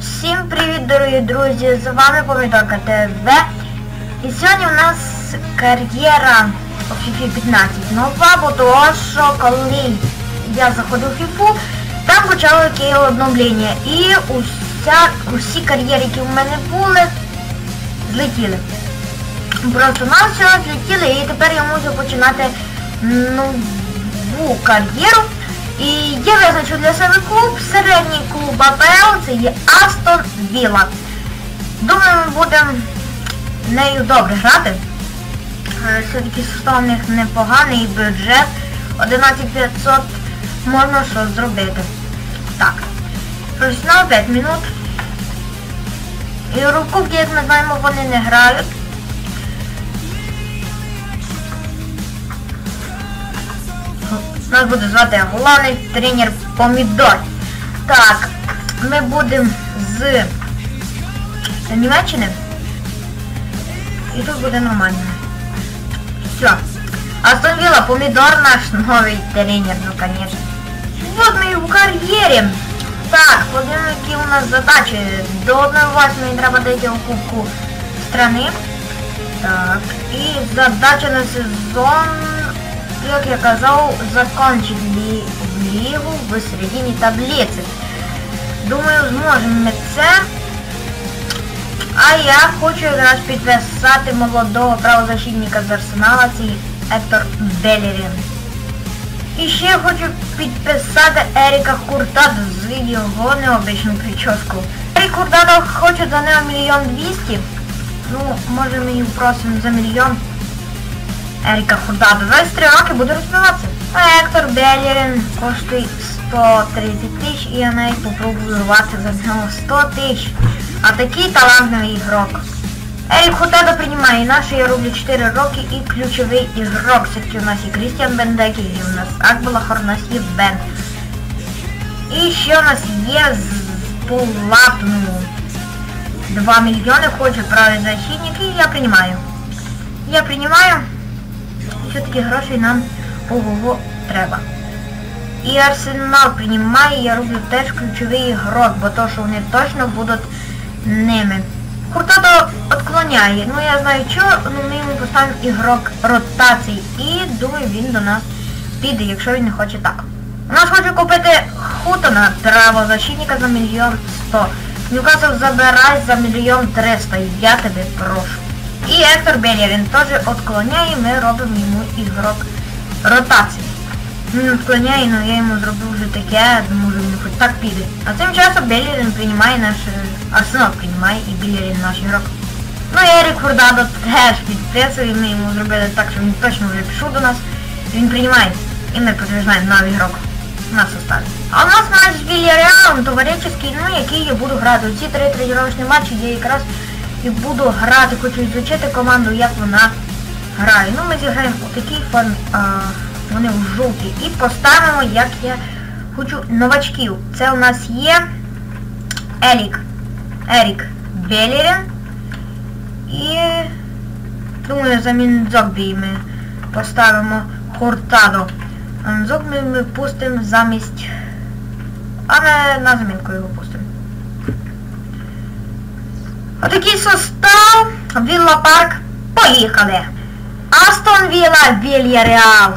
Всім привіт, дорогі друзі! З вами Помідорка ТВ. І сьогодні у нас кар'єра у FIFA 15 нова, бо того, що коли я заходив в FIFA, там почало яке обновлення. І уся, усі кар'єри, які в мене були, злетіли. Просто на все злетіли і тепер я можу починати нову кар'єру. І я визначу для себе клуб, середній клуб АПЛ, це є Астон Вілла. Думаю, ми будемо нею добре грати. Е, Все-таки состав у них непоганий бюджет. 11500 можна щось зробити. Так. Професіонал 5 минут. І рукувки, як ми знаємо, вони не грають. Нас буде звати головний тренер Помідор. Так, ми будемо з Німеччини. І тут буде нормально. Все. Астон Вилла, Помідор наш новий тренер, ну конечно. Вот ми в кар'єрі. Так, подивимо, які у нас задачі. До 1-8 треба дойти у Кубку страни. Так, і задача на сезон як я казав, закончить лі... в середині таблиці. Думаю, зможемо ми це. А я хочу якраз підписати молодого правозащитника з Арсенала, цей Ектор Белерін. І ще хочу підписати Еріка Куртадо з його необичну прическу. Ерік Куртадо хоче за нього мільйон двісті. Ну, може ми їх просимо за мільйон. Еріка Хурдадо 23 роки буде розбиватися. А Ектор Белерін коштує 130 тисяч і я навіть попробую рвати за нього 100 тисяч. А такий талантливий ігрок. Ерік Хурдадо приймає наше, я роблю 4 роки і ключовий ігрок. Все-таки у нас і Крістіан Бендекі, і у нас Акбалахор, у нас є Бен. І ще у нас є з Полатну. 2 мільйони хоче правий защитник і я приймаю. Я приймаю все-таки грошей нам ого-го треба. І Арсенал приймає, я роблю теж ключовий ігрок, бо то, що вони точно будуть ними. Хуртадо відклоняє. Ну я знаю що, ну ми йому поставимо ігрок ротації. І думаю він до нас піде, якщо він не хоче так. У нас хоче купити Хутона, правозащитника за мільйон сто. Ньюкасл забирай за мільйон триста. Я тебе прошу. І Ектор Белєрін теж відклоняє, ми робимо йому ігрок ротації. Він відклоняє, але я йому зробив вже таке, може він хоч так піде. А тим часом Белєрін приймає наш Арсенал приймає і Белєрін наш ігрок. Ну і Ерік Хурдадо теж підписує, ми йому зробили так, що він точно вже пішов до нас. Він приймає. І ми підтверджуємо новий ігрок. На составі. А у нас матч з Вільяреалом, товаришський, ну який я буду грати. Ці три тренувальні матчі я якраз і буду грати, хочу ізучити команду, як вона грає. Ну ми зіграємо такій формі, а, вони в жовтій. І поставимо, як я хочу, новачків. Це у нас є Елік. Ерік Белерін. І думаю, замін Зогбі ми поставимо Хуртадо. Зогбі ми пустимо замість... А не на замінку його пустимо. Отакий состав. Вілла Парк. Поїхали. Астон Вілла, Вільяреал.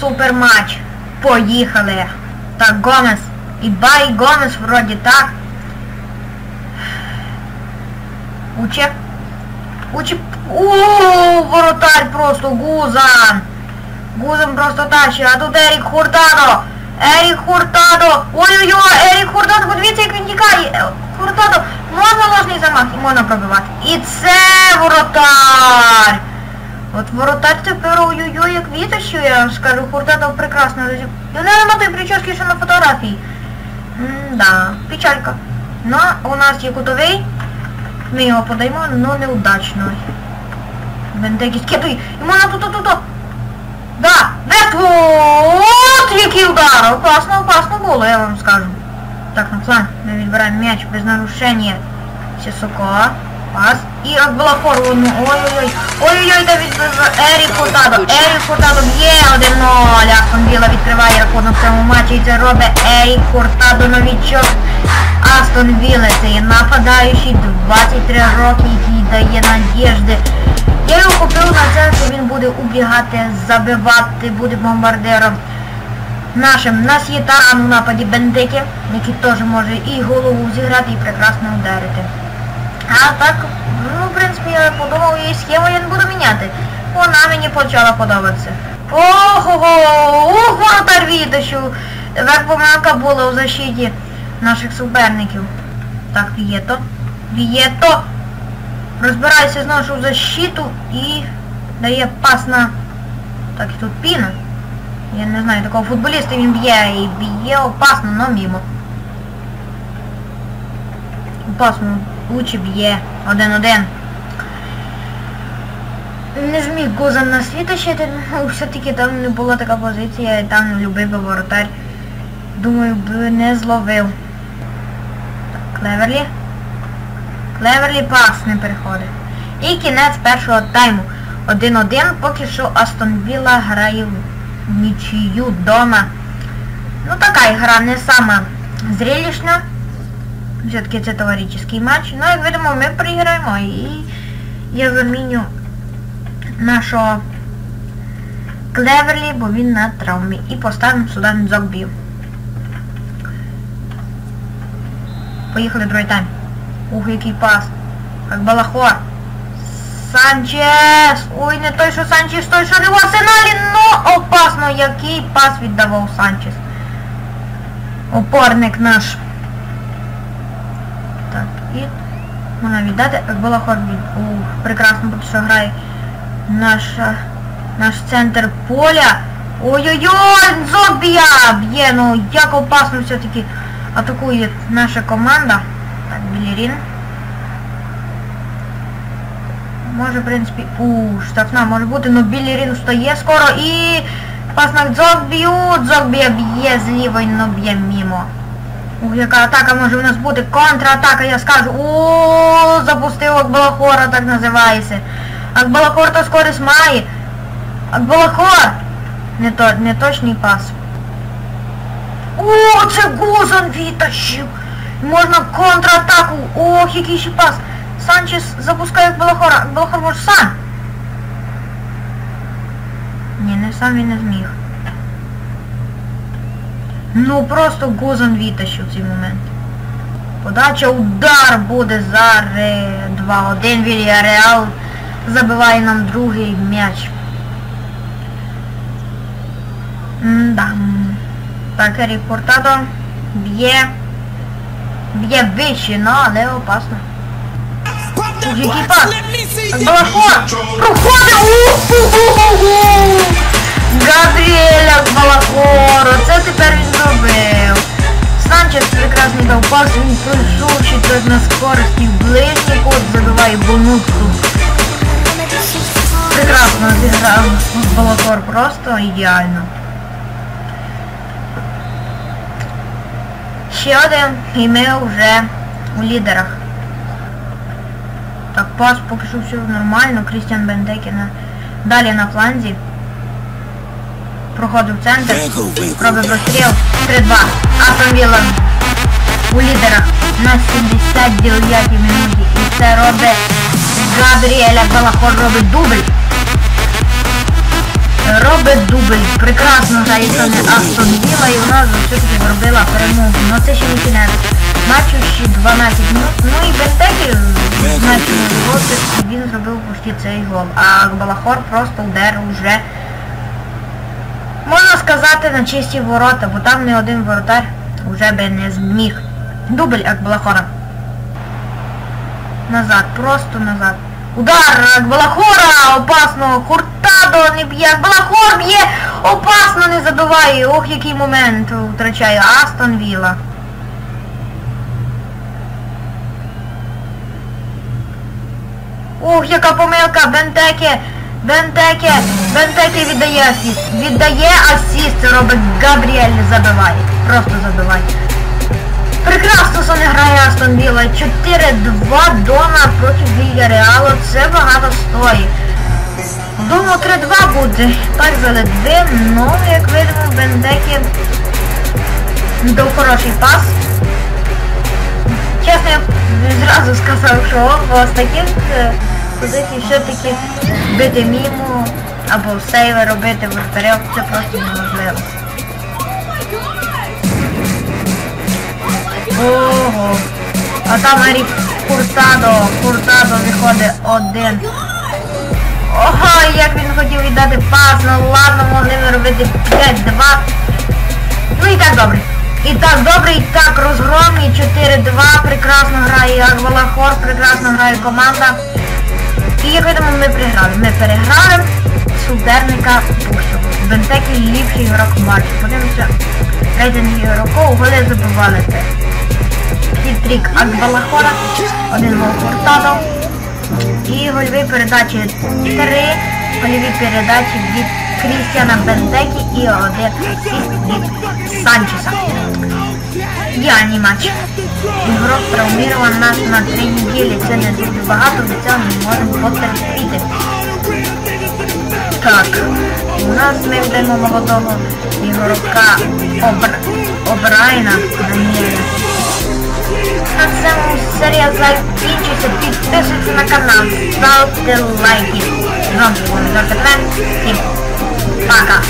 Супер матч. Поїхали. Так, Гомес. І Бай Гомес вроді так. Уче. Уче. О, воротарь просто Гузан. Гузан просто тащить. А тут Ерік Хуртадо. Ерік Хуртадо. Ой-ой-ой, Ерік Хуртадо, подивіться, як він тікає. Хуртадо. Можна можна пробивати. І це воротар! От воротар тепер ой-ой-ой, як вітер, що я вам скажу, Хуртадо прекрасно розіб... Ну не нема той прически, що на фотографії. М-да, печалька. Ну, у нас є кутовий. Ми його подаємо, але неудачно. Бендегі скидуй. І можна тут-тут-тут. Да! От який удар! Опасно, опасно було, я вам скажу. Так, на план. Мы відбираємо м'яч без нарушения. Сисоко. Пас. І Акбалахор. Ну, ой-ой-ой. Ой-ой-ой, та від Ерік Хуртадо. Ерік Хуртадо б'є 1-0. Астон Вілла відкриває рахунок в цьому матчі. І це робить Ерік Хуртадо новічок. Астон Вілли. Це є нападаючий 23 роки, який дає надіжди. Я його купив на це, що він буде убігати, забивати, буде бомбардиром. Нашим. У нас є таран у нападі Бендики, який теж може і голову зіграти, і прекрасно ударити. А так, ну, в принципі, я подумав, і схему я не буду міняти. Вона мені почала подобатися. Ого, воротар відощу. Тепер помилка була у защиті наших суперників. Так, Вієто. Вієто. Розбирається знову ж у защиту і дає пас на... Так, і тут піна. Я не знаю, такого футболіста він б'є і б'є опасно, но мімо. Опасно, лучше б'є. Один-один. Не зміг Гузан нас витащити, ну, все-таки там не була така позиція, і там любив би воротар. Думаю, би не зловив. Так, Клеверлі. Клеверлі пас не переходить. І кінець першого тайму. 1-1, поки що Астон Вілла грає в нічию вдома. Ну така гра не сама зрелищна. Все-таки це товарищеский матч. Ну, як видимо, ми проіграємо і я заміню нашого Клеверлі, бо він на травмі. І поставимо сюди Дзогбію. Поїхали другий тайм. Ух, який пас. Як Балахор. Санчес! Ой, не той, що Санчес, той, що не в арсеналі, но опасно, який пас віддавав Санчес. Опорник наш. І можна віддати. Балахор від... Ух, прекрасно поки що грає наша, наш центр поля. Ой-ой-ой, Зок б'є! Ну як опасно все-таки атакує наша команда. Так, Білірін. Може, в принципі, у штрафна може бути, но Білірін встає скоро і пас на б'ють, Дзок б'є, б'є з лівої, но б'є мімо. Ух, яка атака може у нас бути, контратака, я скажу. О, запустив Акбалахора, так називається. Акбалахор то скорість має. Акбалахор! Не, то, не точний пас. О, це Гузан відтащив! Можна контратаку. Ох, який ще пас. Санчес запускає Акбалахора. Акбалахор може сам. Ні, не сам він не зміг. Ну просто Гузан відтащив цей момент. Подача, удар буде зараз 2-1 Вільяреал забиває нам другий м'яч. М-да. Так, Ерік Портадо б'є. Б'є вище, ну, але опасно. Ух, який пас! Балахор! Проходить! Габріеля Балахор! Оце тепер він зробив. Санчес прекрасний дав пас, він пройшов тут на скорості ближній кут, забиває бонуску. Прекрасно зіграв Балахор, просто ідеально. Ще один, і ми вже у лідерах. Так, пас поки що все нормально, Крістіан Бендекі на... Далі на фланзі. Проходив центр. Робить розстріл. 3-2. Астон Вілла у лідерах на 79 минуті. І це робить Габріеля Балахор робить дубль. Робить дубль. Прекрасно не Астон Вілла і вона все-таки зробила перемогу. Ну це ще не кінець. Матчу ще 12 минут. Ну і Бентекі значить він зробив почти цей гол. А Балахор просто ударив вже можна сказати на чисті ворота, бо там не один воротар вже би не зміг. Дубль Акбалахора. Назад, просто назад. Удар Акбалахора! Опасно! Хуртадо не б'є! Акбалахор б'є! Опасно не забиває! Ох, який момент втрачає Астон Вілла. Ох, яка помилка! Бентеке! Бентеке! Бентеке віддає асіст. Віддає асіст, робить Габріель забиває. Просто забиває. Прекрасно Соне грає Астон Вілла. 4-2 дома проти Вільяреалу. Це багато стоїть. Думаю, 3-2 буде. Так заледве, ну, як видимо, Бендекі дав хороший пас. відразу сказав, що о, з таких е, позицій все-таки бити міму або сейви робити вратарів, це просто неможливо. Ого. А там Ерік Куртадо, Куртадо виходить один. Ого, як він хотів віддати пас, ну ладно, могли ми робити 5-2. Ну і так добре. І так добре, і так розгром, і 4-2, прекрасно грає Аквалахор, прекрасно грає команда. Як видимо, ми програли. Ми переграли суперника Пушо. Бентекі ліпший ігрок матчу. Подивимося, рейтинг ігроків, голи забивали це. Хітрік Аквалахора, один гол Куртадо. І гольові передачі 3, гольові передачі від Крістіана Бендекі і один від Санчеса. Ідеальний матч. Ігрок травмірував нас на 3 неділі. Це не дуже багато, від цього ми можемо потерпіти. Так, у нас ми йдемо молодого ігрока Обр... Обрайна Даніеля. На цьому серія закінчується. Підписуйтесь на канал, ставте лайки. Був Назар Всім пока.